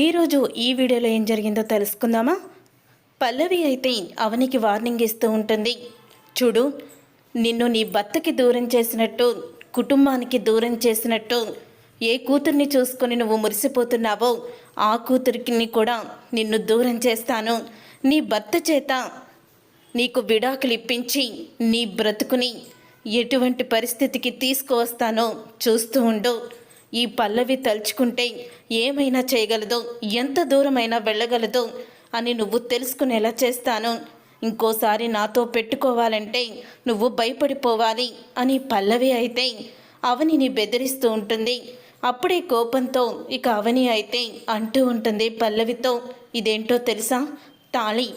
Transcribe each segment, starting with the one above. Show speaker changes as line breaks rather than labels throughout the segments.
ఈరోజు ఈ వీడియోలో ఏం జరిగిందో తెలుసుకుందామా? పల్లవి అయితే అవనికి వార్నింగ్ ఇస్తూ ఉంటుంది. చూడు నిన్ను నీ భర్తకి దూరం చేసినట్టు కుటుంబానికి దూరం చేసినట్టు ఏ కూతుర్ని చూసుకొని నువ్వు మురిసిపోతున్నావో ఆ కూతురికి కూడా నిన్ను దూరం చేస్తాను. నీ భర్త చేత నీకు విడాకులు ఇప్పించి నీ బ్రతుకుని ఎటువంటి పరిస్థితికి తీసుకువస్తానో చూస్తూ ఉండు. ఈ పల్లవి తలుచుకుంటే ఏమైనా చేయగలదో ఎంత దూరమైనా వెళ్ళగలదో అని నువ్వు తెలుసుకునేలా చేస్తాను. ఇంకోసారి నాతో పెట్టుకోవాలంటే నువ్వు భయపడిపోవాలి అని పల్లవి అయితే అవనిని బెదిరిస్తూ ఉంటుంది. అప్పుడే కోపంతో ఇక అవని అయితే అంటూ ఉంటుంది పల్లవితో ఇదేంటో తెలుసా? తాళి.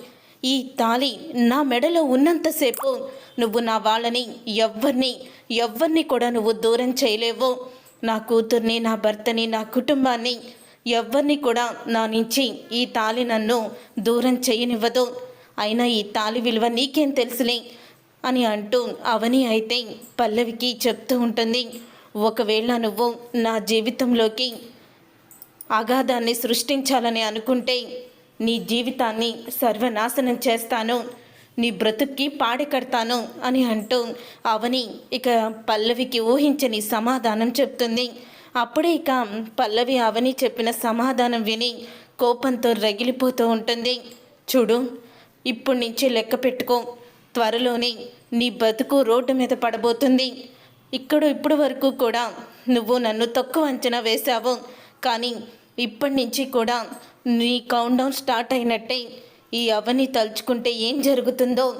ఈ తాళి నా మెడలో ఉన్నంతసేపు నువ్వు నా వాళ్ళని ఎవ్వరిని ఎవ్వరిని కూడా నువ్వు దూరం చేయలేవు. నా కూతుర్ని నా భర్తని నా కుటుంబాన్ని ఎవ్వరిని కూడా నా నుంచి ఈ తాళి నన్ను దూరం చేయనివ్వదు. అయినా ఈ తాళి విలువ నీకేం తెలుసులే అని అంటూ అవని అయితే పల్లవికి చెప్తూ ఉంటుంది. ఒకవేళ నువ్వు నా జీవితంలోకి అగాధాన్ని సృష్టించాలని అనుకుంటే నీ జీవితాన్ని సర్వనాశనం చేస్తాను. నీ బ్రతుక్కి పాడి కడతాను అని అంటూ అవని ఇక పల్లవికి ఊహించని సమాధానం చెప్తుంది. అప్పుడే ఇక పల్లవి అవని చెప్పిన సమాధానం విని కోపంతో రగిలిపోతూ ఉంటుంది. చూడు ఇప్పటి నుంచి లెక్క పెట్టుకో. త్వరలోనే నీ బతుకు రోడ్డు మీద పడబోతుంది. ఇక్కడ ఇప్పుడు వరకు కూడా నువ్వు నన్ను తక్కువ అంచనా వేశావు. కానీ ఇప్పటి నుంచి కూడా నీ కౌంట్ డౌన్ స్టార్ట్ అయినట్టే. ఈ అవని తలుచుకుంటే ఏం జరుగుతుందో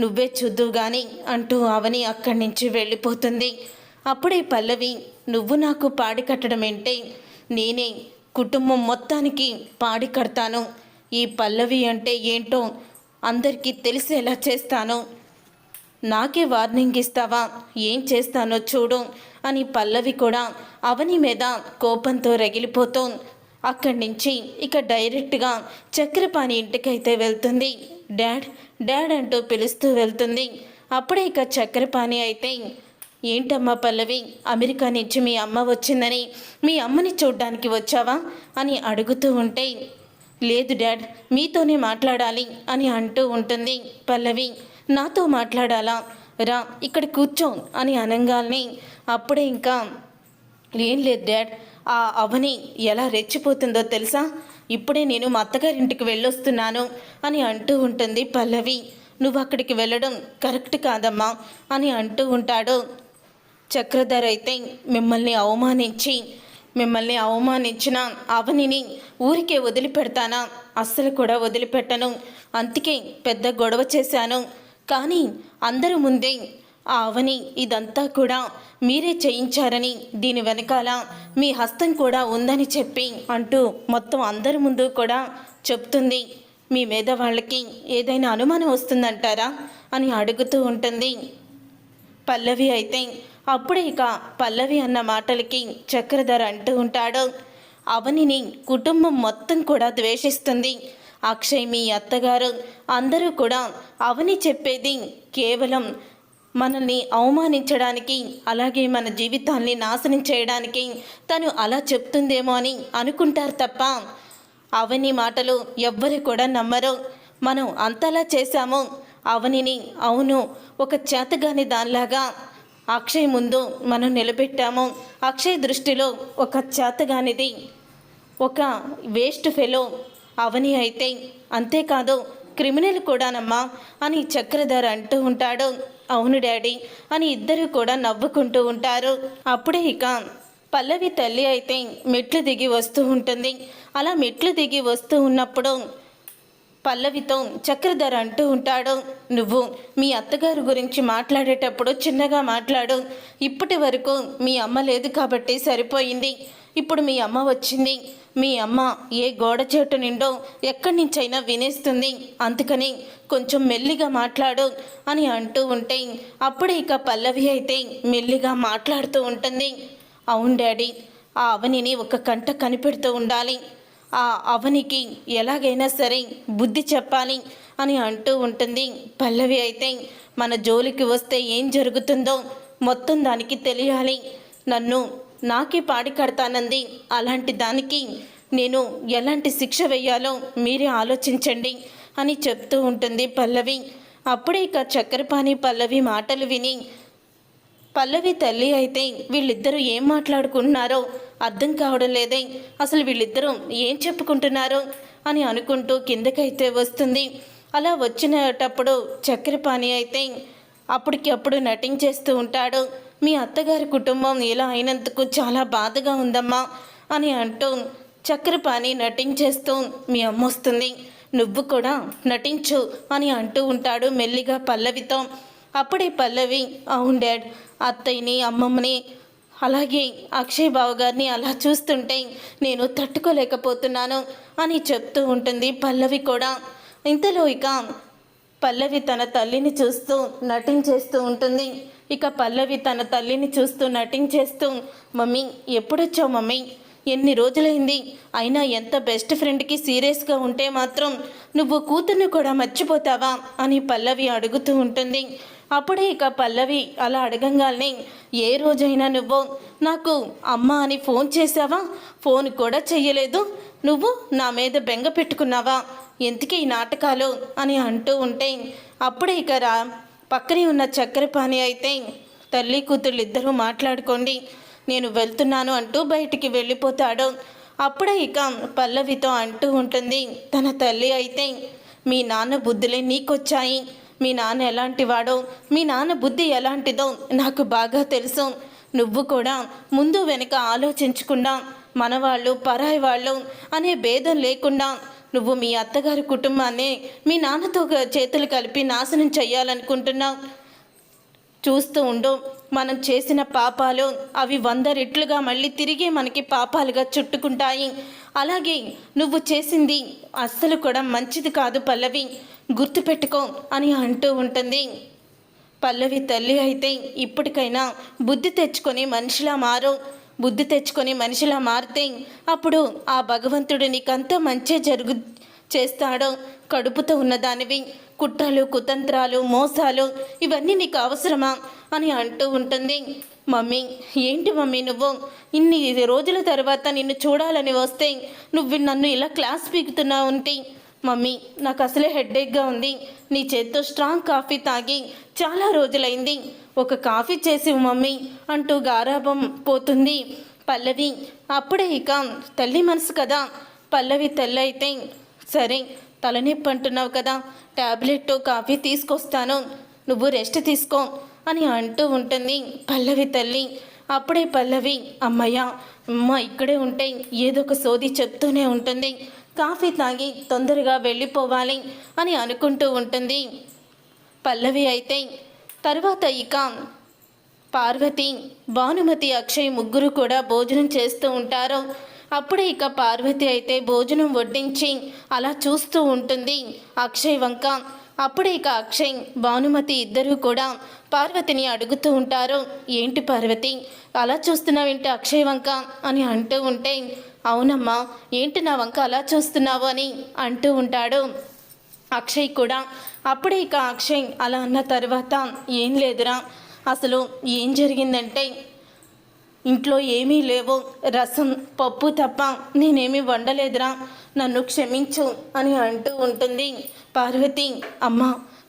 నువ్వే చూద్దువు గాని అంటూ అవని అక్కడి నుంచి వెళ్ళిపోతుంది. అప్పుడే పల్లవి నువ్వు నాకు పాడి కట్టడం ఏంటే? నేనే కుటుంబం మొత్తానికి పాడి కడతాను. ఈ పల్లవి అంటే ఏంటో అందరికీ తెలిసేలా చేస్తాను. నాకే వార్నింగ్ ఇస్తావా? ఏం చేస్తానో చూడు అని పల్లవి కూడా అవని మీద కోపంతో రగిలిపోతూ అక్కడి నుంచి ఇక డైరెక్ట్గా చక్రపాణి ఇంటికైతే వెళ్తుంది. డాడ్ డాడ్ అంటూ పిలుస్తూ వెళ్తుంది. అప్పుడే ఇక చక్రపాణి అయితే ఏంటమ్మా పల్లవి అమెరికా నుంచి మీ అమ్మ వచ్చిందని మీ అమ్మని చూడ్డానికి వచ్చావా? అని అడుగుతూ ఉంటే లేదు డాడ్ మీతోనే మాట్లాడాలి అని అంటూ ఉంటుంది. పల్లవి నాతో మాట్లాడాలా? రా ఇక్కడ కూర్చో అని అనంగాల్ని అప్పుడే ఇంకా ఏం లేదు డాడ్ ఆ అవని ఎలా రెచ్చిపోతుందో తెలుసా? ఇప్పుడే నేను మా అత్తగారింటికి వెళ్ళొస్తున్నాను అని అంటూ ఉంటుంది పల్లవి. నువ్వు అక్కడికి వెళ్ళడం కరెక్ట్ కాదమ్మా అని అంటూ ఉంటాడు. చక్రధర్ అయితే మిమ్మల్ని అవమానించి మిమ్మల్ని అవమానించిన అవనిని ఊరికే వదిలిపెడతానా? అస్సలు కూడా వదిలిపెట్టను. అందుకే పెద్ద గొడవ చేశాను. కానీ అందరి ముందే ఆ అవని ఇదంతా కూడా మీరే చేయించారని దీని వెనకాల మీ హస్తం కూడా ఉందని చెప్పి అంటూ మొత్తం అందరి ముందు కూడా చెప్తుంది. మీ మీద వాళ్ళకి ఏదైనా అనుమానం వస్తుందంటారా అని అడుగుతూ ఉంటుంది. పల్లవి అయితే అప్పుడే ఇక పల్లవి అన్న మాటలకి చక్రధర్ అంటూ ఉంటాడు. అవనిని కుటుంబం మొత్తం కూడా ద్వేషిస్తుంది. అక్షయ్ మీ అత్తగారు అందరూ కూడా అవని చెప్పేది కేవలం మనల్ని అవమానించడానికి అలాగే మన జీవితాన్ని నాశనం చేయడానికి తను అలా చెప్తుందేమో అని అనుకుంటారు తప్ప అవని మాటలు ఎవ్వరు కూడా నమ్మరు. మనం అంతలా చేశాము అవనిని అవును ఒక చేతగాని దానిలాగా అక్షయ్ ముందు మనం నిలబెట్టాము. అక్షయ్ దృష్టిలో ఒక చేతగానిది ఒక వేస్ట్ ఫెలో అవని అయితే అంతేకాదు క్రిమినల్ కూడానమ్మా అని చక్రధర్ అంటూ ఉంటాడు. అవును డాడీ అని ఇద్దరు కూడా నవ్వుకుంటూ ఉంటారు. అప్పుడే ఇక పల్లవి తల్లి అయితే మెట్లు దిగి వస్తూ ఉంటుంది. అలా మెట్లు దిగి వస్తూ ఉన్నప్పుడు పల్లవితో చక్రధర్ అంటూ ఉంటాడు నువ్వు మీ అత్తగారు గురించి మాట్లాడేటప్పుడు చిన్నగా మాట్లాడు. ఇప్పటి వరకు మీ అమ్మ లేదు కాబట్టి సరిపోయింది. ఇప్పుడు మీ అమ్మ వచ్చింది. మీ అమ్మ ఏ గోడ చెట్టు నిండో ఎక్కడి నుంచైనా వినేస్తుంది. అందుకని కొంచెం మెల్లిగా మాట్లాడు అని అంటూ ఉంటే అప్పుడే ఇక పల్లవి అయితే మెల్లిగా మాట్లాడుతూ ఉంటుంది. అవును డాడీ ఆ అవనిని ఒక కంట కనిపెడుతూ ఉండాలి. ఆ అవనికి ఎలాగైనా సరే బుద్ధి చెప్పాలి అని అంటూ ఉంటుంది. పల్లవి అయితే మన జోలికి వస్తే ఏం జరుగుతుందో మొత్తం దానికి తెలియాలి. నన్ను నాకే పాడి కడతానంది. అలాంటి దానికి నేను ఎలాంటి శిక్ష వేయాలో మీరే ఆలోచించండి అని చెప్తూ ఉంటుంది పల్లవి. అప్పుడే ఇక చక్కెరపాణి పల్లవి మాటలు విని పల్లవి తల్లి అయితే వీళ్ళిద్దరూ ఏం మాట్లాడుకుంటున్నారో అర్థం కావడం లేదే. అసలు వీళ్ళిద్దరూ ఏం చెప్పుకుంటున్నారో? అని అనుకుంటూ కిందకైతే వస్తుంది. అలా వచ్చినటప్పుడు చక్కెరపాణి అయితే అప్పటికి అప్పుడు నటించేస్తూ ఉంటాడు. మీ అత్తగారి కుటుంబం ఇలా అయినందుకు చాలా బాధగా ఉందమ్మా అని అంటూ చక్రపాణి నటించేస్తూ మీ అమ్మ వస్తుంది. నువ్వు కూడా నటించు అని అంటూ ఉంటాడు మెల్లిగా పల్లవితో. అప్పుడే పల్లవి అవును డాడ్ అత్తయ్యని అమ్మమ్మని అలాగే అక్షయ్ బావ గారిని అలా చూస్తుంటే నేను తట్టుకోలేకపోతున్నాను అని చెప్తూ ఉంటుంది పల్లవి కూడా. ఇంతలో ఇక పల్లవి తన తల్లిని చూస్తూ నటించేస్తూ ఉంటుంది. ఇక పల్లవి తన తల్లిని చూస్తూ నటించేస్తూ మమ్మీ ఎప్పుడొచ్చావు మమ్మీ? ఎన్ని రోజులైంది? అయినా ఎంత బెస్ట్ ఫ్రెండ్కి సీరియస్గా ఉంటే మాత్రం నువ్వు కూతుర్ని కూడా మర్చిపోతావా? అని పల్లవి అడుగుతూ ఉంటుంది. అప్పుడే ఇక పల్లవి అలా అడగంగానే ఏ రోజైనా నువ్వు నాకు అమ్మ అని ఫోన్ చేసావా ఫోన్ కూడా చెయ్యలేదు. నువ్వు నా మీద బెంగ పెట్టుకున్నావా? ఎందుకే ఈ నాటకాలు? అని అంటూ ఉంటే అప్పుడే ఇక రా పక్కనే ఉన్న చక్కెర పాని అయితే తల్లి కూతుళ్ళు ఇద్దరూ మాట్లాడుకోండి నేను వెళ్తున్నాను అంటూ బయటికి వెళ్ళిపోతాడు. అప్పుడే ఇక పల్లవితో అంటూ ఉంటుంది తన తల్లి అయితే మీ నాన్న బుద్ధులే నీకొచ్చాయి. మీ నాన్న ఎలాంటివాడో మీ నాన్న బుద్ధి ఎలాంటిదో నాకు బాగా తెలుసు. నువ్వు కూడా ముందు వెనుక ఆలోచించకుండా మనవాళ్ళు పరాయి వాళ్ళు అనే భేదం లేకుండా నువ్వు మీ అత్తగారి కుటుంబాన్ని మీ నాన్నతో చేతులు కలిపి నాశనం చెయ్యాలనుకుంటున్నావు. చూస్తూ ఉండు మనం చేసిన పాపాలు అవి వంద రెట్లుగా మళ్ళీ తిరిగి మనకి పాపాలుగా చుట్టుకుంటాయి. అలాగే నువ్వు చేసింది అస్సలు కూడా మంచిది కాదు పల్లవి. గుర్తుపెట్టుకో అని అంటూ ఉంటుంది. పల్లవి తల్లి అయితే ఇప్పటికైనా బుద్ధి తెచ్చుకొని మనిషిలా మారు. బుద్ధి తెచ్చుకొని మనిషిలా మారితే అప్పుడు ఆ భగవంతుడు నీకంతా మంచి జరుగు చేస్తాడో. కడుపుతో ఉన్నదానివి కుట్రలు కుతంత్రాలు మోసాలు ఇవన్నీ నీకు అవసరమా అని అంటూ ఉంటుంది. మమ్మీ ఏంటి మమ్మీ నువ్వు? ఇన్ని రోజుల తర్వాత నిన్ను చూడాలని వస్తే నువ్వు నన్ను ఇలా క్లాస్ పీకుతున్నావు ఉంటే మమ్మీ నాకు అసలే హెడ్ఏక్గా ఉంది. నీ చేత్తో స్ట్రాంగ్ కాఫీ తాగి చాలా రోజులైంది. ఒక కాఫీ చేసి మమ్మీ అంటూ గారాభం పోతుంది. పల్లవి అప్పుడే ఇక తల్లి మనసు కదా. పల్లవి తల్లి అయితే సరే తలనొప్పి అంటున్నావు కదా. ట్యాబ్లెట్ కాఫీ తీసుకొస్తాను. నువ్వు రెస్ట్ తీసుకో అని అంటూ ఉంటుంది పల్లవి తల్లి. అప్పుడే పల్లవి అమ్మయ్య అమ్మ ఇక్కడే ఉంటే ఏదో ఒక సోది చెప్తూనే ఉంటుంది. కాఫీ తాగి తొందరగా వెళ్ళిపోవాలి అని అనుకుంటూ ఉంటుంది. పల్లవి అయితే తర్వాత ఇక పార్వతి భానుమతి అక్షయ్ ముగ్గురు కూడా భోజనం చేస్తూ ఉంటారు. అప్పుడే ఇక పార్వతి అయితే భోజనం వడ్డించి అలా చూస్తూ ఉంటుంది అక్షయ్ వంక. అప్పుడే ఇక అక్షయ్ భానుమతి ఇద్దరూ కూడా పార్వతిని అడుగుతూ ఉంటారు. ఏంటి పార్వతి అలా చూస్తున్నావేంటి అక్షయ్ వంక? అని అంటూ ఉంటే అవునమ్మా ఏంటి నా వంక అలా చూస్తున్నావు అని అంటూ ఉంటాడు. అక్షయ్ కూడా అప్పుడే ఇక అక్షయ్ అలా అన్న తర్వాత ఏం లేదురా అసలు ఏం జరిగిందంటే ఇంట్లో ఏమీ లేవు రసం పప్పు తప్ప నేనేమీ వండలేదురా నన్ను క్షమించు అని అంటూ ఉంటుంది. పార్వతి అమ్మ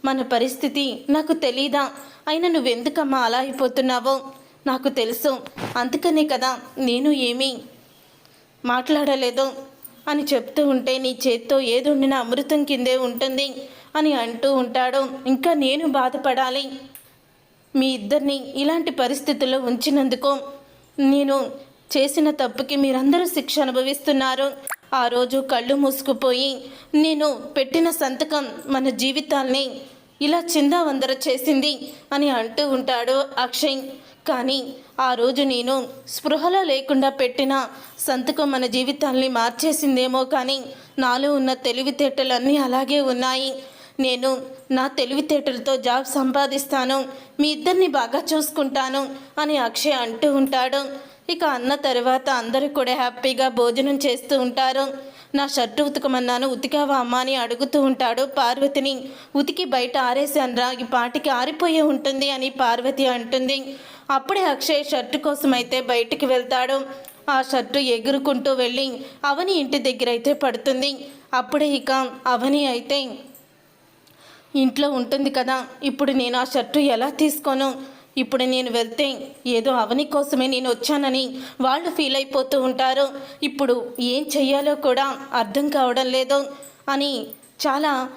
మన పరిస్థితి నాకు తెలీదా అయినా నువ్వెందుకమ్మా అలా అయిపోతున్నావో? నాకు తెలుసు అందుకనే కదా నేను ఏమీ మాట్లాడలేదు అని చెప్తూ ఉంటే నీ చేత్తో ఏదుండిన అమృతం కిందే ఉంటుంది అని అంటూ ఉంటాడు. ఇంకా నేను బాధపడాలి. మీ ఇద్దరిని ఇలాంటి పరిస్థితుల్లో ఉంచినందుకు నేను చేసిన తప్పుకి మీరందరూ శిక్ష అనుభవిస్తున్నారు. ఆ రోజు కళ్ళు మూసుకుపోయి నేను పెట్టిన సంతకం మన జీవితాల్ని ఇలా చిందావందర చేసింది అని అంటూ ఉంటాడు అక్షయ్. కానీ ఆ రోజు నేను స్పృహలో లేకుండా పెట్టిన సంతకం మన జీవితాల్ని మార్చేసిందేమో కానీ నాలో ఉన్న తెలివితేటలన్నీ అలాగే ఉన్నాయి. నేను నా తెలివితేటలతో జాబ్ సంపాదిస్తాను. మీ ఇద్దరిని బాగా చూసుకుంటాను అని అక్షయ్ అంటూ ఉంటాడు. ఇక అన్న తర్వాత అందరూ కూడా హ్యాపీగా భోజనం చేస్తూ ఉంటారు. నా షర్టు ఉతకమన్నాను. ఉతికావా అమ్మా అని అడుగుతూ ఉంటాడు పార్వతిని. ఉతికి బయట ఆరేసానురా ఈ పాటికి ఆరిపోయే ఉంటుంది అని పార్వతి అంటుంది. అప్పుడే అక్షయ్ షర్టు కోసం అయితే బయటికి వెళ్తాడు. ఆ షర్టు ఎగురుకుంటూ వెళ్ళి అవని ఇంటి దగ్గర అయితే పడుతుంది. అప్పుడే ఇక అవని అయితే ఇంట్లో ఉంటుంది కదా ఇప్పుడు నేను ఆ షర్టు ఎలా తీసుకోను? ఇప్పుడు నేను వెళ్తే ఏదో అవని కోసమే నేను వచ్చానని వాళ్ళు ఫీల్ అయిపోతూ ఉంటారు. ఇప్పుడు ఏం చెయ్యాలో కూడా అర్థం కావడం లేదు అని చాలా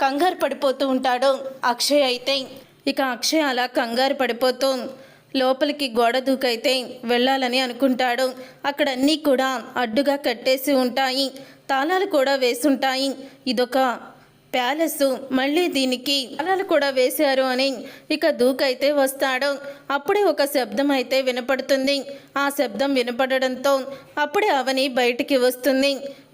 కంగారు పడిపోతూ ఉంటాడు అక్షయ్ అయితే. ఇక అక్షయ్ అలా కంగారు పడిపోతూ లోపలికి గోడ దూకైతే వెళ్ళాలని అనుకుంటాడు. అక్కడ అన్నీ కూడా అడ్డుగా కట్టేసి ఉంటాయి. తాళాలు కూడా వేసుంటాయి. ఇదొక ప్యాలెస్. మళ్ళీ దీనికి అలలు కూడా వేశారు అని ఇక దూకైతే వస్తాడు. అప్పుడే ఒక శబ్దం అయితే వినపడుతుంది. ఆ శబ్దం వినపడడంతో అప్పుడే అవని బయటికి వస్తుంది.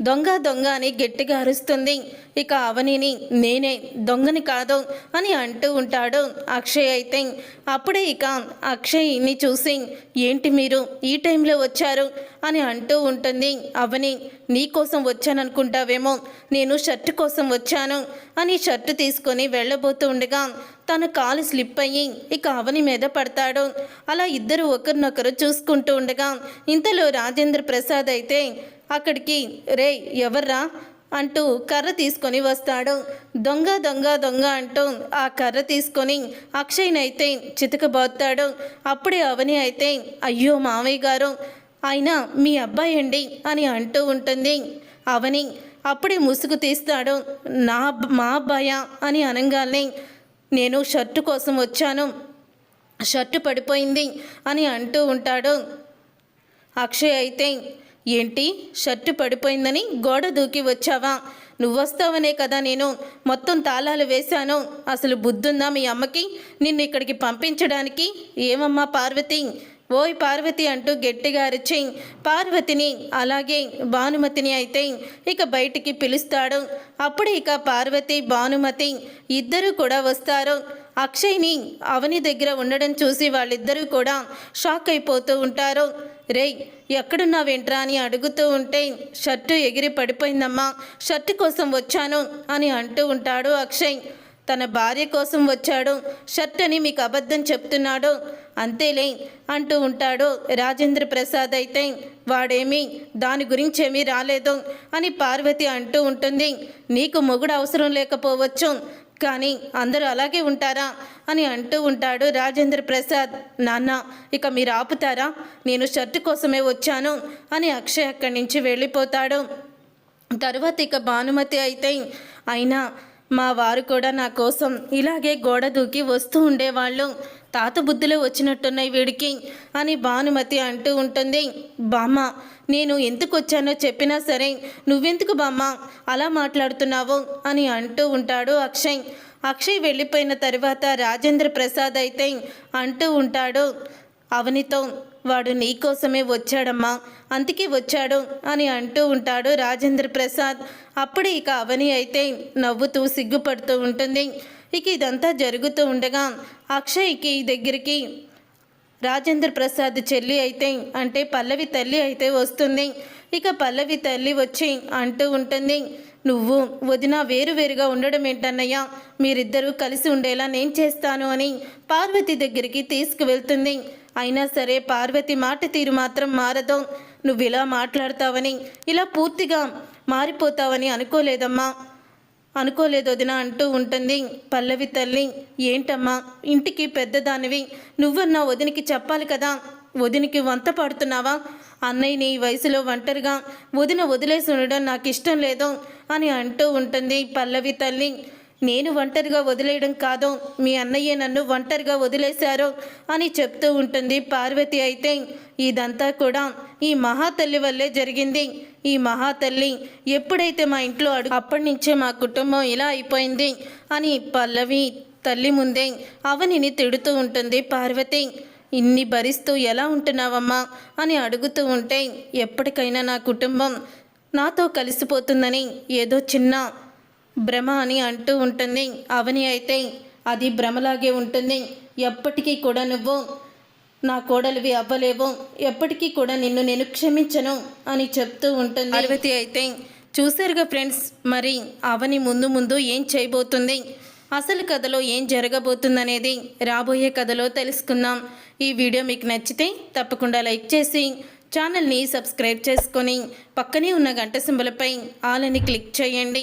దొంగ దొంగ అని గట్టిగా అరుస్తుంది. ఇక అవనిని నేనే దొంగని కాదు అని అంటూ ఉంటాడు అక్షయ్ అయితే. అప్పుడే ఇక అక్షయ్ని చూసి ఏంటి మీరు? ఈ టైంలో వచ్చారు? అని అంటూ ఉంటుంది. అవని నీ కోసం వచ్చాననుకుంటావేమో? నేను షర్ట్ కోసం వచ్చాను అని షర్ట్ తీసుకొని వెళ్ళబోతూ ఉండగా తన కాలు స్లిప్ అయ్యి ఇక అవని మీద పడతాడు. అలా ఇద్దరు ఒకరినొకరు చూసుకుంటూ ఉండగా ఇంతలో రాజేంద్ర ప్రసాద్ అయితే అక్కడికి రే ఎవర్రా? అంటూ కర్ర తీసుకొని వస్తాడు. దొంగ దొంగ దొంగ అంటూ ఆ కర్ర తీసుకొని అక్షయ్నైతే చితకబోతాడు. అప్పుడే అవని అయితే అయ్యో మామయ్య గారు ఆయన మీ అబ్బాయి అండి అని అంటూ ఉంటుంది. అవని అప్పుడే ముసుగు తీస్తాడు. నా మా అబ్బాయా? అని అనగానే నేను షర్టు కోసం వచ్చాను. షర్టు పడిపోయింది అని అంటూ ఉంటాడు. అక్షయ్ అయితే ఏంటి? షర్టు పడిపోయిందని గోడ దూకి వచ్చావా? నువ్వొస్తావనే కదా నేను. మొత్తం తాళాలు వేశాను. అసలు బుద్ధుందా మీ అమ్మకి? నిన్ను ఇక్కడికి పంపించడానికి? ఏమమ్మా పార్వతి? ఓయ్ పార్వతి అంటూ గట్టిగా అరిచి పార్వతిని అలాగే భానుమతిని అయితే ఇక బయటికి పిలుస్తాడు. అప్పుడు ఇక పార్వతి భానుమతి ఇద్దరు కూడా వస్తారు. అక్షయ్ని అవని దగ్గర ఉండడం చూసి వాళ్ళిద్దరూ కూడా షాక్ అయిపోతూ ఉంటారు. రేయ్ ఎక్కడున్నావేంట్రా? అని అడుగుతూ ఉంటే షర్టు ఎగిరి పడిపోయిందమ్మా. షర్టు కోసం వచ్చాను అని అంటూ ఉంటాడు అక్షయ్. తన భార్య కోసం వచ్చాడు. షర్ట్ అని మీకు అబద్ధం చెప్తున్నాడు. అంతేలే అంటూ ఉంటాడు. రాజేంద్ర ప్రసాద్ అయితే వాడేమీ దాని గురించేమీ రాలేదు అని పార్వతి అంటూ ఉంటుంది. నీకు మొగుడు అవసరం లేకపోవచ్చు కానీ అందరూ అలాగే ఉంటారా అని అంటూ ఉంటాడు రాజేంద్ర ప్రసాద్. నాన్న ఇక మీరు ఆపుతారా? నేను షర్టు కోసమే వచ్చాను అని అక్షయ్ అక్కడి నుంచి వెళ్ళిపోతాడు. తర్వాత ఇక భానుమతి అయితే అయినా మా వారు కూడా నా కోసం ఇలాగే గోడ దూకి వస్తూ ఉండేవాళ్ళు. తాత బుద్ధులు వచ్చినట్టున్నాయి వీడికి అని భానుమతి అంటూ ఉంటుంది. బామ్మ నేను ఎందుకు వచ్చానో చెప్పినా సరే నువ్వెందుకు బామ్మ అలా మాట్లాడుతున్నావు అని అంటూ ఉంటాడు అక్షయ్. అక్షయ్ వెళ్ళిపోయిన తర్వాత రాజేంద్ర ప్రసాద్ అయితే అంటూ ఉంటాడు అవనితో వాడు నీకోసమే వచ్చాడమ్మా అందుకే వచ్చాడు అని అంటూ ఉంటాడు రాజేంద్ర ప్రసాద్. అప్పుడే ఇక అవని అయితే నవ్వుతూ సిగ్గుపడుతూ ఉంటుంది. ఇక ఇదంతా జరుగుతూ ఉండగా అక్షయ్కి దగ్గరికి రాజేంద్ర ప్రసాద్ చెల్లి అయితే అంటే పల్లవి తల్లి అయితే వస్తుంది. ఇక పల్లవి తల్లి వచ్చి అంటూ ఉంటుంది నువ్వు వదిన వేరువేరుగా ఉండడం ఏంటన్నయ్యా? మీరిద్దరూ కలిసి ఉండేలా నేను చేస్తాను అని పార్వతి దగ్గరికి తీసుకువెళ్తుంది. అయినా సరే పార్వతి మాట తీరు మాత్రం మారదు. నువ్వు ఇలా మాట్లాడతావని ఇలా పూర్తిగా మారిపోతావని అనుకోలేదమ్మా. అనుకోలేదు వదిన అంటూ ఉంటుంది. పల్లవి తల్లి ఏంటమ్మా? ఇంటికి పెద్దదానివి. నువ్వన్నా వదినికి చెప్పాలి కదా? వదినికి వంత పడుతున్నావా? అన్నయ్య నీ వయసులో ఒంటరిగా వదిన వదిలేసి ఉండడం నాకు ఇష్టం లేదు అని అంటూ ఉంటుంది పల్లవి తల్లి. నేను ఒంటరిగా వదిలేయడం కాదు మీ అన్నయ్య నన్ను ఒంటరిగా వదిలేశారో అని చెప్తూ ఉంటుంది పార్వతి అయితే. ఇదంతా కూడా ఈ మహాతల్లి వల్లే జరిగింది. ఈ మహాతల్లి ఎప్పుడైతే మా ఇంట్లో అడుగు అప్పటి నుంచే మా కుటుంబం ఇలా అయిపోయింది అని పల్లవి తల్లి ముందే అవనిని తిడుతూ ఉంటుంది. పార్వతి ఇన్ని భరిస్తూ ఎలా ఉంటున్నావమ్మా అని అడుగుతూ ఉంటే ఎప్పటికైనా నా కుటుంబం నాతో కలిసిపోతుందని ఏదో చిన్న భ్రమ అని అంటూ ఉంటుంది. అవని అయితే అది భ్రమలాగే ఉంటుంది. ఎప్పటికీ కూడా నువ్వు నా కోడలివి అవ్వలేవు. ఎప్పటికీ కూడా నిన్ను నేను క్షమించను అని చెప్తూ ఉంటుంది. అరవతి అయితే చూశారుగా ఫ్రెండ్స్ మరి అవని ముందు ముందు ఏం చేయబోతుంది? అసలు కథలో ఏం జరగబోతుందనేది రాబోయే కథలో తెలుసుకుందాం. ఈ వీడియో మీకు నచ్చితే తప్పకుండా లైక్ చేసి ఛానల్ని సబ్స్క్రైబ్ చేసుకొని పక్కనే ఉన్న గంట సింబలపై ఆలని క్లిక్ చేయండి.